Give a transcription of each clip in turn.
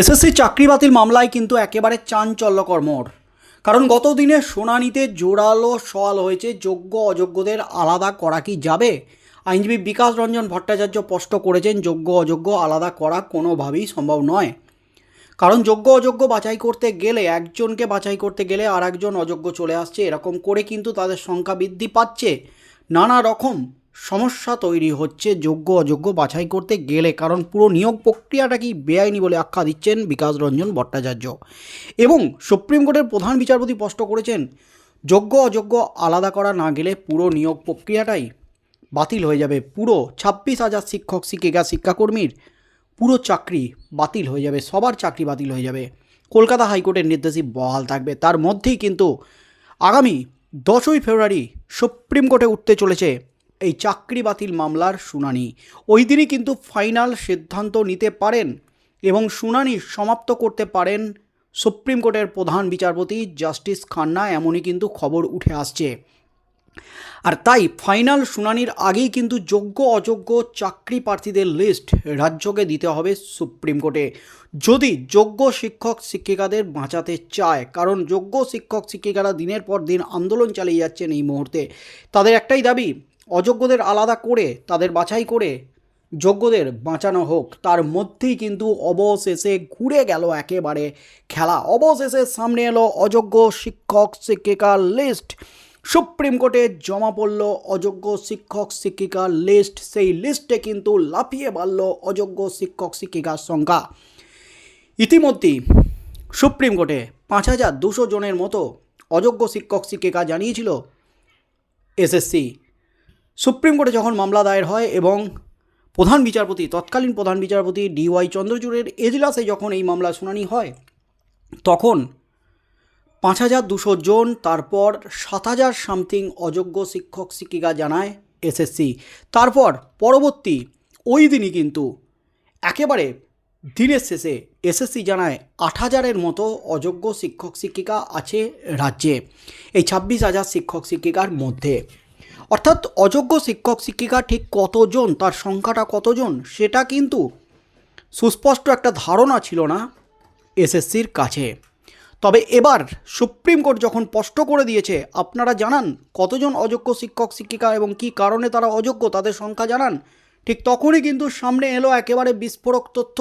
SSC চাকরি বাতিল মামলায় কিন্তু একেবারে চাঞ্চল্যকর মোড়। কারণ গত দিনে শুনানিতে জোরালো সওয়াল হয়েছে, যোগ্য অযোগ্যদের আলাদা করা কি যাবে? আইনজীবী বিকাশ রঞ্জন ভট্টাচার্য স্পষ্ট করেছেন, যোগ্য অযোগ্য আলাদা করা কোনোভাবেই সম্ভব নয়। কারণ যোগ্য অযোগ্য বাছাই করতে গেলে, একজনকে বাছাই করতে গেলে আর একজন অযোগ্য চলে আসছে, এরকম করে কিন্তু তাদের সংখ্যা বৃদ্ধি পাচ্ছে। নানা রকম সমস্যা তৈরি হচ্ছে যোগ্য অযোগ্য বাছাই করতে গেলে, কারণ পুরো নিয়োগ প্রক্রিয়াটা কি বেআইনি বলে আখ্যা দিচ্ছেন বিকাশ রঞ্জন ভট্টাচার্য। এবং সুপ্রিম কোর্টের প্রধান বিচারপতি স্পষ্ট করেছেন, যোগ্য অযোগ্য আলাদা করা না গেলে পুরো নিয়োগ প্রক্রিয়াটাই বাতিল হয়ে যাবে। পুরো ছাব্বিশ হাজার শিক্ষক, শিক্ষিকা, শিক্ষাকর্মীর পুরো চাকরি বাতিল হয়ে যাবে, সবার চাকরি বাতিল হয়ে যাবে। কলকাতা হাইকোর্টের নির্দেশই বহাল থাকবে। তার মধ্যেই কিন্তু আগামী দশই ফেব্রুয়ারি সুপ্রিম কোর্টে উঠতে চলেছে এই চাকরি বাতিল মামলার শুনানি। ওই দিনই কিন্তু ফাইনাল সিদ্ধান্ত নিতে পারেন এবং শুনানি সমাপ্ত করতে পারেন সুপ্রিম কোর্টের প্রধান বিচারপতি জাস্টিস খান্না, এমনই কিন্তু খবর উঠে আসছে। আর তাই ফাইনাল শুনানির আগেই কিন্তু যোগ্য অযোগ্য চাকরি প্রার্থীদের লিস্ট রাজ্যকে দিতে হবে সুপ্রিম কোর্টে। যদি যোগ্য শিক্ষক শিক্ষিকাদের বাঁচাতে চায়, কারণ যোগ্য শিক্ষক শিক্ষিকারা দিনের পর দিন আন্দোলন চালিয়ে যাচ্ছেন এই মুহূর্তে, তাদের একটাই দাবি অযোগ্যদের আলাদা করে, তাদের বাছাই করে, যোগ্যদের বাঁচানো হোক। তার মধ্যেই কিন্তু অবশেষে ঘুরে গেল একেবারে খেলা। অবশেষে সামনে এলো অযোগ্য শিক্ষক শিক্ষিকার লিস্ট। সুপ্রিম কোর্টে জমা পড়ল অযোগ্য শিক্ষক শিক্ষিকার লিস্ট। সেই লিস্টে কিন্তু লাফিয়ে বাড়ল অযোগ্য শিক্ষক শিক্ষিকার সংখ্যা। ইতিমধ্যেই সুপ্রিম কোর্টে পাঁচ হাজার দুশো জনের মতো অযোগ্য শিক্ষক শিক্ষিকা জানিয়েছিল এসএসসি। সুপ্রিম কোর্টে যখন মামলা দায়ের হয় এবং প্রধান বিচারপতি, তৎকালীন প্রধান বিচারপতি ডিওয়াই চন্দ্রচূড়ের এজলাসে যখন এই মামলা শুনানি হয়, তখন পাঁচ হাজার দুশো জন, তারপর সাত হাজার সামথিং অযোগ্য শিক্ষক, শিক্ষিকা জানায় এসএসসি। তারপর পরবর্তী ওই দিনই কিন্তু একেবারে দিনের শেষে এসএসসি জানায় আট হাজারের মতো অযোগ্য শিক্ষক, শিক্ষিকা আছে রাজ্যে, এই ছাব্বিশ হাজার শিক্ষক, শিক্ষিকার মধ্যে। অর্থাৎ অযোগ্য শিক্ষক, শিক্ষিকা ঠিক কতজন, তার সংখ্যাটা কতজন, সেটা কিন্তু সুস্পষ্ট একটা ধারণা ছিল না এসএসসির কাছে। তবে এবার সুপ্রিম কোর্ট যখন স্পষ্ট করে দিয়েছে, আপনারা জানান কতজন অযোগ্য শিক্ষক, শিক্ষিকা এবং কী কারণে তারা অযোগ্য, তাদের সংখ্যা জানান, ঠিক তখনই কিন্তু সামনে এলো একেবারে বিস্ফোরক তথ্য।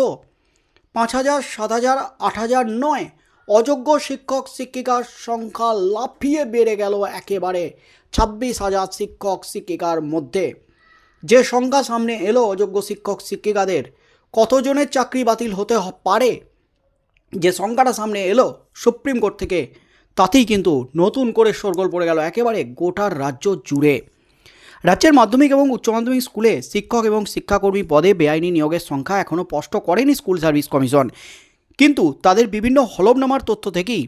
পাঁচ হাজার, সাত হাজার, আট হাজার নয় অযোগ্য শিক্ষক শিক্ষিকার সংখ্যা লাফিয়ে বেড়ে গেল একেবারে ছাব্বিশ হাজার শিক্ষক শিক্ষিকার মধ্যে। যে সংখ্যা সামনে এলো অযোগ্য শিক্ষক শিক্ষিকাদের, কতজনের চাকরি বাতিল হতে পারে? যে সংখ্যাটা সামনে এলো সুপ্রিম কোর্ট থেকে, তাতেই কিন্তু নতুন করে শোরগোল পড়ে গেল একেবারে গোটার রাজ্য জুড়ে। রাজ্যের মাধ্যমিক এবং উচ্চ মাধ্যমিক স্কুলে শিক্ষক এবং শিক্ষাকর্মী পদে বেআইনি নিয়োগের সংখ্যা এখনও স্পষ্ট করেনি স্কুল সার্ভিস কমিশন। কিন্তু তাদের বিভিন্ন হলফনামার তথ্য থেকেই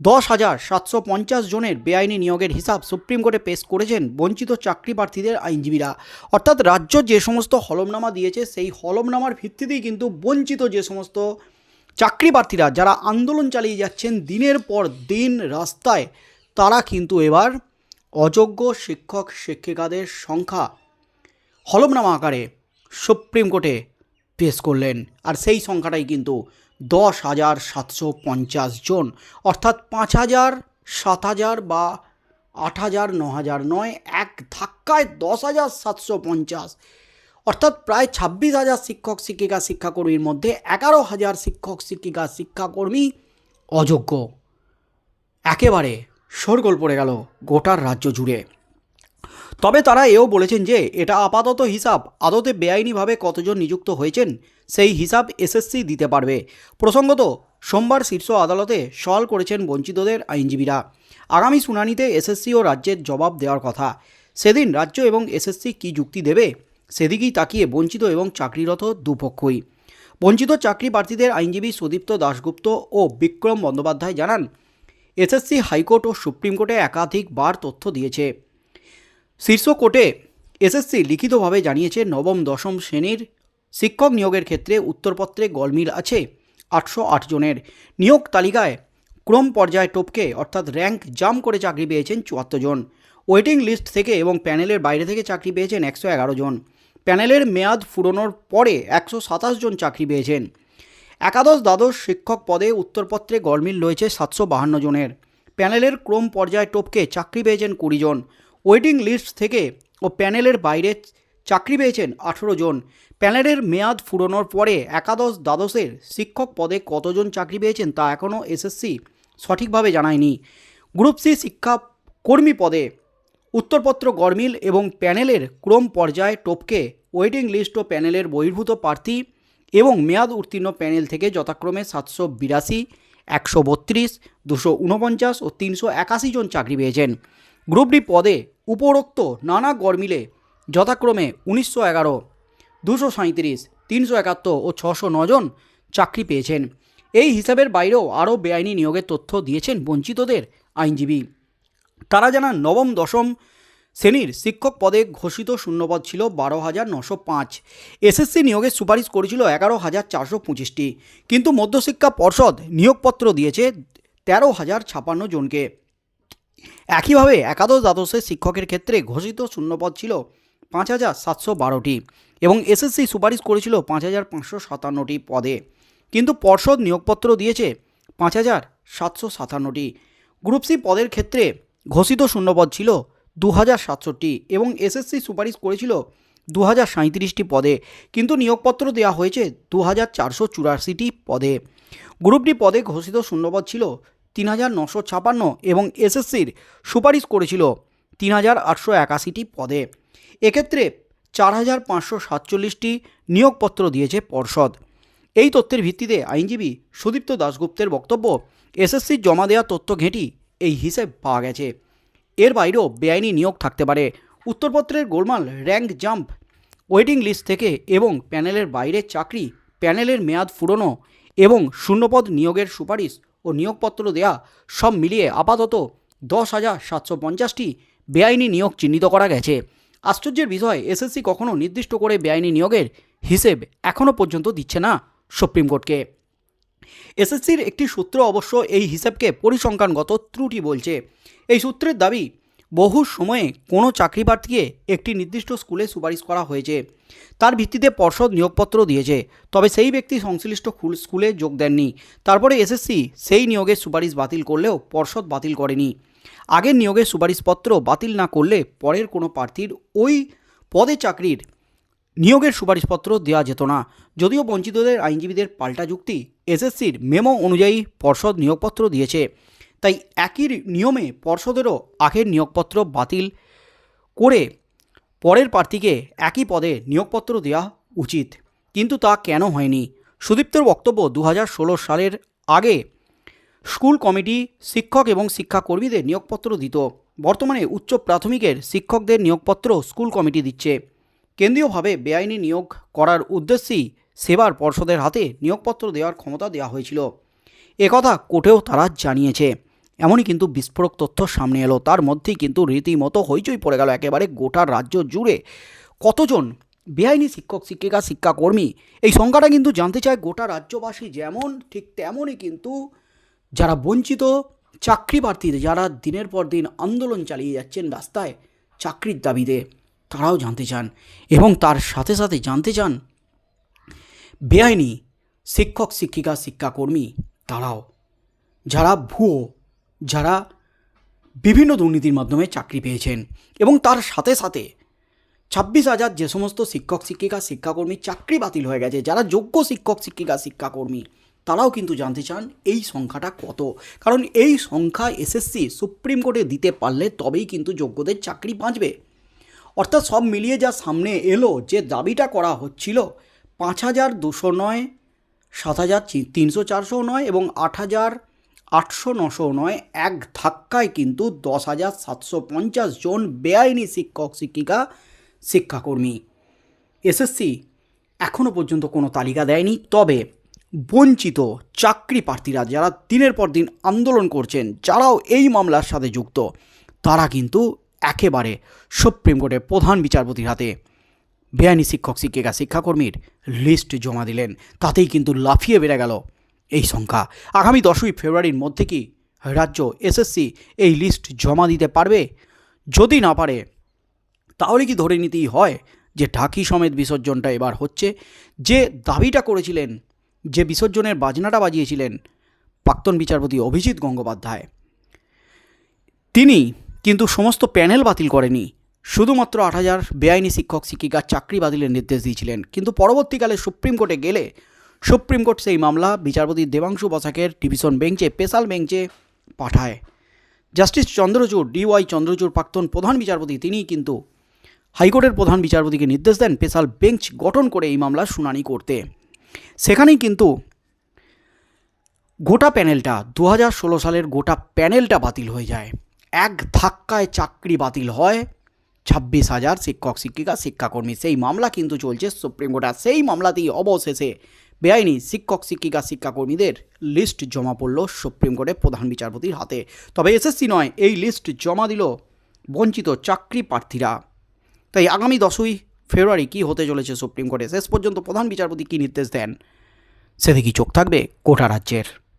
দশ হাজার সাতশো পঞ্চাশ জনের বেআইনি নিয়োগের হিসাব সুপ্রিম কোর্টে পেশ করেছেন বঞ্চিত চাকরি প্রার্থীদের আইনজীবীরা। অর্থাৎ রাজ্য যে সমস্ত হলফনামা দিয়েছে, সেই হলফনামার ভিত্তিতেই কিন্তু বঞ্চিত যে সমস্ত চাকরি প্রার্থীরা, যারা আন্দোলন চালিয়ে যাচ্ছেন দিনের পর দিন রাস্তায়, তারা কিন্তু এবার অযোগ্য শিক্ষক শিক্ষিকাদের সংখ্যা হলফনামা আকারে সুপ্রিম কোর্টে পেশ করলেন। আর সেই সংখ্যাটাই কিন্তু দশ হাজার সাতশো পঞ্চাশ জন, অর্থাৎ পাঁচ হাজার, সাত হাজার বা আট হাজার ন হাজার নয়, এক ধাক্কায় দশ হাজার সাতশো পঞ্চাশ। অর্থাৎ প্রায় ছাব্বিশ হাজার শিক্ষক, শিক্ষিকা, শিক্ষাকর্মীর মধ্যে এগারো হাজার শিক্ষক, শিক্ষিকা, শিক্ষাকর্মী অযোগ্য। একেবারে শোরগোল পড়ে গেল গোটার রাজ্য জুড়ে। তবে তারা এও বলেছেন যে, এটা আপাতত হিসাব। আদতে বেআইনিভাবে কতজন নিযুক্ত হয়েছেন, সেই হিসাব এসএসসি দিতে পারবে। প্রসঙ্গত, সোমবার শীর্ষ আদালতে সওয়াল করেছেন বঞ্চিতদের আইনজীবীরা। আগামী শুনানিতে এসএসসি ও রাজ্যের জবাব দেওয়ার কথা। সেদিন রাজ্য এবং এসএসসি কী যুক্তি দেবে, সেদিকেই তাকিয়ে বঞ্চিত এবং চাকরিরত দুপক্ষই। বঞ্চিত চাকরি প্রার্থীদের আইনজীবী সুদীপ্ত দাশগুপ্ত ও বিক্রম বন্দ্যোপাধ্যায় জানান, এসএসসি হাইকোর্ট ও সুপ্রিম কোর্টে একাধিকবার তথ্য দিয়েছে। শীর্ষ কোর্টে এসএসসি লিখিতভাবে জানিয়েছে নবম, দশম শ্রেণির শিক্ষক নিয়োগের ক্ষেত্রে উত্তরপত্রে গলমিল আছে আটশো আট জনের। নিয়োগ তালিকায় ক্রম পর্যায়ে টপকে, অর্থাৎ র্যাঙ্ক জাম করে চাকরি পেয়েছেন চুয়াত্তর জন। ওয়েটিং লিস্ট থেকে এবং প্যানেলের বাইরে থেকে চাকরি পেয়েছেন একশো এগারো জন। প্যানেলের মেয়াদ ফুরোনোর পরে একশো সাতাশ জন চাকরি পেয়েছেন। একাদশ দ্বাদশ শিক্ষক পদে উত্তরপত্রে গরমিল রয়েছে সাতশো বাহান্ন জনের। প্যানেলের ক্রম পর্যায়ে টপকে চাকরি পেয়েছেন কুড়ি জন। ওয়েটিং লিস্ট থেকে ও প্যানেলের বাইরে চাকরি পেয়েছেন আঠেরো জন। প্যানেলের মেয়াদ ফুরোনোর পরে একাদশ দ্বাদশের শিক্ষক পদে কতজন চাকরি পেয়েছেন তা এখনও এসএসসি সঠিকভাবে জানায়নি। গ্রুপ সি শিক্ষা কর্মী পদে উত্তরপত্র গরমিল এবং প্যানেলের ক্রম পর্যায়ে টপকে ওয়েটিং লিস্ট ও প্যানেলের বহির্ভূত প্রার্থী এবং মেয়াদ উত্তীর্ণ প্যানেল থেকে যথাক্রমে সাতশো বিরাশি, একশো বত্রিশ, দুশো উনপঞ্চাশ ও তিনশো একাশি জন চাকরি পেয়েছেন। গ্রুপ ডি পদে উপরোক্ত নানা গরমিলে যথাক্রমে উনিশশো এগারো, দুশো সাঁত্রিশ তিনশো একাত্তর ও ছশো নজন চাকরি পেয়েছেন। এই হিসাবের বাইরেও আরও বেআইনি নিয়োগের তথ্য দিয়েছেন বঞ্চিতদের আইনজীবী। তারা জানান, নবম, দশম শ্রেণির শিক্ষক পদে ঘোষিত শূন্যপদ ছিল বারো হাজার নশো পাঁচ। এসএসসি নিয়োগের সুপারিশ করেছিল এগারো হাজার চারশো পঁচিশটি। কিন্তু মধ্যশিক্ষা পর্ষদ নিয়োগপত্র দিয়েছে তেরো হাজার ছাপান্ন জনকে। একইভাবে একাদশ দ্বাদশের শিক্ষকের ক্ষেত্রে ঘোষিত শূন্যপদ ছিল পাঁচ হাজার সাতশো বারোটি এবং এসএসসি সুপারিশ করেছিল পাঁচ হাজার পাঁচশো সাতান্নটি পদে। কিন্তু পর্ষদ নিয়োগপত্র দিয়েছে পাঁচ হাজার সাতশো সাতান্নটি। গ্রুপ সি পদের ক্ষেত্রে ঘোষিত শূন্যপদ ছিল দু হাজার সাতষট্টি এবং এসএসসি সুপারিশ করেছিল দু হাজার সাঁত্রিশটি পদে। কিন্তু নিয়োগপত্র দেওয়া হয়েছে দু হাজার চারশো চুরাশিটি পদে। গ্রুপটি পদে ঘোষিত শূন্যপদ ছিল তিন হাজার নশো ছাপান্ন এবং এসএসসির সুপারিশ করেছিল তিন হাজার আটশো একাশিটি পদে। এক্ষেত্রে চার হাজার পাঁচশো সাতচল্লিশটি নিয়োগপত্র দিয়েছে পর্ষদ। এই তথ্যের ভিত্তিতে আইনজীবী সুদীপ্ত দাশগুপ্তের বক্তব্য এসএসসির জমা দেওয়া তথ্য ঘেঁটি এই হিসেব পাওয়া গেছে। এর বাইরেও বেআইনি নিয়োগ থাকতে পারে। উত্তরপত্রের গোলমাল, র্যাঙ্ক জাম্প, ওয়েটিং লিস্ট থেকে এবং প্যানেলের বাইরে চাকরি, প্যানেলের মেয়াদ ফুরনো এবং শূন্যপদ নিয়োগের সুপারিশ ও নিয়োগপত্র দেয়া সব মিলিয়ে আপাতত দশ হাজার সাতশো পঞ্চাশটি বেআইনি নিয়োগ চিহ্নিত করা গেছে। আশ্চর্যের বিষয় এসএসসি কখনও নির্দিষ্ট করে বেআইনি নিয়োগের হিসেব এখনও পর্যন্ত দিচ্ছে না সুপ্রিম কোর্টকে। এসএসসির একটি সূত্র অবশ্য এই হিসেবকে পরিসংখ্যানগত ত্রুটি বলছে। এই সূত্রের দাবি বহু সময়ে কোনো চাকরি প্রার্থীকে একটি নির্দিষ্ট স্কুলে সুপারিশ করা হয়েছে। তার ভিত্তিতে পর্ষদ নিয়োগপত্র দিয়েছে। তবে সেই ব্যক্তি সংশ্লিষ্ট স্কুলে যোগ দেননি। তারপরে এসএসসি সেই নিয়োগের সুপারিশ বাতিল করলেও পর্ষদ বাতিল করেনি। আগের নিয়োগের সুপারিশপত্র বাতিল না করলে পরের কোনো প্রার্থীর ওই পদে চাকরির নিয়োগের সুপারিশপত্র দেওয়া যেত না। যদিও বঞ্চিতদের আইনজীবীদের পাল্টা যুক্তি, এসএসসির মেমো অনুযায়ী পর্ষদ নিয়োগপত্র দিয়েছে। তাই একই নিয়মে পর্ষদেরও আগের নিয়োগপত্র বাতিল করে পরের প্রার্থীকে একই পদে নিয়োগপত্র দেওয়া উচিত। কিন্তু তা কেন হয়নি? সুদীপ্তর বক্তব্য দু হাজার ষোলো সালের আগে স্কুল কমিটি শিক্ষক এবং শিক্ষাকর্মীদের নিয়োগপত্র দিত। বর্তমানে উচ্চ প্রাথমিকের শিক্ষকদের নিয়োগপত্র স্কুল কমিটি দিচ্ছে। কেন্দ্রীয়ভাবে বেআইনি নিয়োগ করার উদ্দেশ্যেই সেবার পর্ষদের হাতে নিয়োগপত্র দেওয়ার ক্ষমতা দেওয়া হয়েছিল। একথা কোর্টেও তারা জানিয়েছে। এমনই কিন্তু বিস্ফোরক তথ্য সামনে এলো। তার মধ্যেই কিন্তু রীতিমতো হইচই পড়ে গেল একেবারে গোটা রাজ্য জুড়ে। কতজন বেআইনি শিক্ষক, শিক্ষিকা, শিক্ষাকর্মী, এই সংখ্যাটা কিন্তু জানতে চায় গোটা রাজ্যবাসী যেমন, ঠিক তেমনই কিন্তু যারা বঞ্চিত চাকরি প্রার্থীদের যারা দিনের পর দিন আন্দোলন চালিয়ে যাচ্ছেন রাস্তায় চাকরির দাবিতে, তারাও জানতে চান। এবং তার সাথে সাথে জানতে চান, বেআইনি শিক্ষক, শিক্ষিকা, শিক্ষাকর্মী তারাও, যারা ভুয়ো যারা বিভিন্ন দুর্নীতির মাধ্যমে চাকরি পেয়েছেন এবং তার সাথে সাথে ছাব্বিশ হাজার যে সমস্ত শিক্ষক, শিক্ষিকা, শিক্ষাকর্মী চাকরি বাতিল হয়ে গেছে, যারা যোগ্য শিক্ষক, শিক্ষিকা, শিক্ষাকর্মী, তারাও কিন্তু জানতে চান এই সংখ্যাটা কত। কারণ এই সংখ্যা এসএসসি সুপ্রিম কোর্টে দিতে পারলে তবেই কিন্তু যোগ্যদের চাকরি বাঁচবে। অর্থাৎ সব মিলিয়ে যা সামনে এলো, যে দাবিটা করা হচ্ছিল, পাঁচ হাজার দুশো নয়, সাত হাজার তিনশো চারশো নয় এবং আট হাজার আটশো নশো নয়, এক ধাক্কায় কিন্তু দশ হাজার সাতশো পঞ্চাশ জন বেআইনি শিক্ষক, শিক্ষিকা, শিক্ষাকর্মী। এসএসসি এখনও পর্যন্ত কোনো তালিকা দেয়নি, তবে বঞ্চিত চাকরি প্রার্থীরা যারা দিনের পর দিন আন্দোলন করছেন, যারাও এই মামলার সাথে যুক্ত, তারা কিন্তু একেবারে সুপ্রিম কোর্টের প্রধান বিচারপতির হাতে বেআইনি শিক্ষক, শিক্ষিকা, শিক্ষাকর্মীর লিস্ট জমা দিলেন। তাতেই কিন্তু লাফিয়ে বেড়ে গেল এই সংখ্যা। আগামী দশই ফেব্রুয়ারির মধ্যে কি রাজ্য এসএসসি এই লিস্ট জমা দিতে পারবে? যদি না পারে, তাহলে কি ধরে নিতেই হয় যে ঢাকি সমেত বিসর্জনটা এবার হচ্ছে? যে দাবিটা করেছিলেন, যে বিসর্জনের বাজনাটা বাজিয়েছিলেন প্রাক্তন বিচারপতি অভিজিৎ গঙ্গোপাধ্যায়, তিনি কিন্তু সমস্ত প্যানেল বাতিল করেনি। শুধুমাত্র আট হাজার বেআইনি শিক্ষক শিক্ষিকার চাকরি বাতিলের নির্দেশ দিয়েছিলেন। কিন্তু পরবর্তীকালে সুপ্রিম কোর্টে গেলে সুপ্রিম কোর্ট সেই মামলা বিচারপতি দেবাংশু বসাকের ডিভিশন বেঞ্চে, স্পেশাল বেঞ্চে পাঠায়। জাস্টিস চন্দ্রচূড় ডিওয়াই চন্দ্রচূড় প্রাক্তন প্রধান বিচারপতি তিনি কিন্তু হাইকোর্টের প্রধান বিচারপতিকে নির্দেশ দেন স্পেশাল বেঞ্চ গঠন করে এই মামলার শুনানি করতে। সেখানেই কিন্তু গোটা প্যানেলটা দু হাজার ষোলো সালের গোটা প্যানেলটা বাতিল হয়ে যায়। এক ধাক্কায় চাকরি বাতিল হয়, ছাব্বিশ হাজার শিক্ষক, শিক্ষিকা, শিক্ষাকর্মী। সেই মামলা কিন্তু চলছে সুপ্রিম কোর্টে, আর সেই মামলাতেই অবশেষে বেআইনি শিক্ষক, শিক্ষিকা, শিক্ষাকর্মীদের লিস্ট জমা পড়ল সুপ্রিম কোর্টে প্রধান বিচারপতির হাতে। তবে এসএসসি নয়, এই লিস্ট জমা দিল বঞ্চিত চাকরি প্রার্থীরা। তাই আগামী দশই ফেব্রুয়ারি কি হতে চলেছে সুপ্রিম কোর্টে? শেষ পর্যন্ত প্রধান বিচারপতি কী নির্দেশ দেন? সেদিকেই চোখ থাকবে কোটা রাজ্যের।